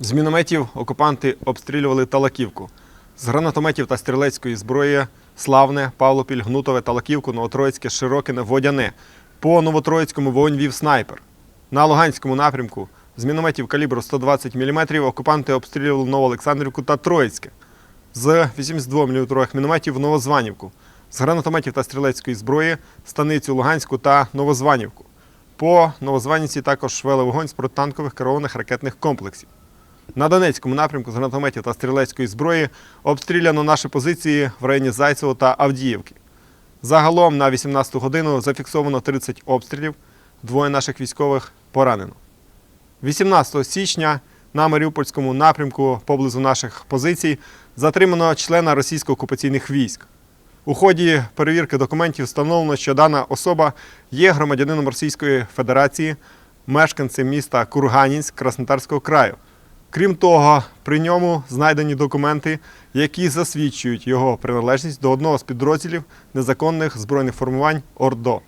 З мінометів окупанти обстрілювали Талаківку. З гранатометів та стрілецької зброї Славне, Павлопіль, Гнутове, Талаківку, Новотроїцьке, Широкине, Водяне. По Новотроїцькому вогонь вів снайпер. На Луганському напрямку з мінометів калібру 120 мм окупанти обстрілювали Новоолександрівку та Троїцьке. З 82 мм мінометів Новозванівку. З гранатометів та стрілецької зброї Станицю Луганську та Новозванівку. По Новозванівці також вели вогонь з протитанкових керованих ракетних комплексів. На Донецькому напрямку з гранатометів та стрілецької зброї обстріляно наші позиції в районі Зайцево та Авдіївки. Загалом на 18 годину зафіксовано 30 обстрілів, двоє наших військових поранено. 18 січня на Маріупольському напрямку поблизу наших позицій затримано члена російсько-окупаційних військ. У ході перевірки документів встановлено, що дана особа є громадянином Російської Федерації, мешканцем міста Курганінськ Краснодарського краю. Крім того, при ньому знайдені документи, які засвідчують його приналежність до одного з підрозділів незаконних збройних формувань ОРДО.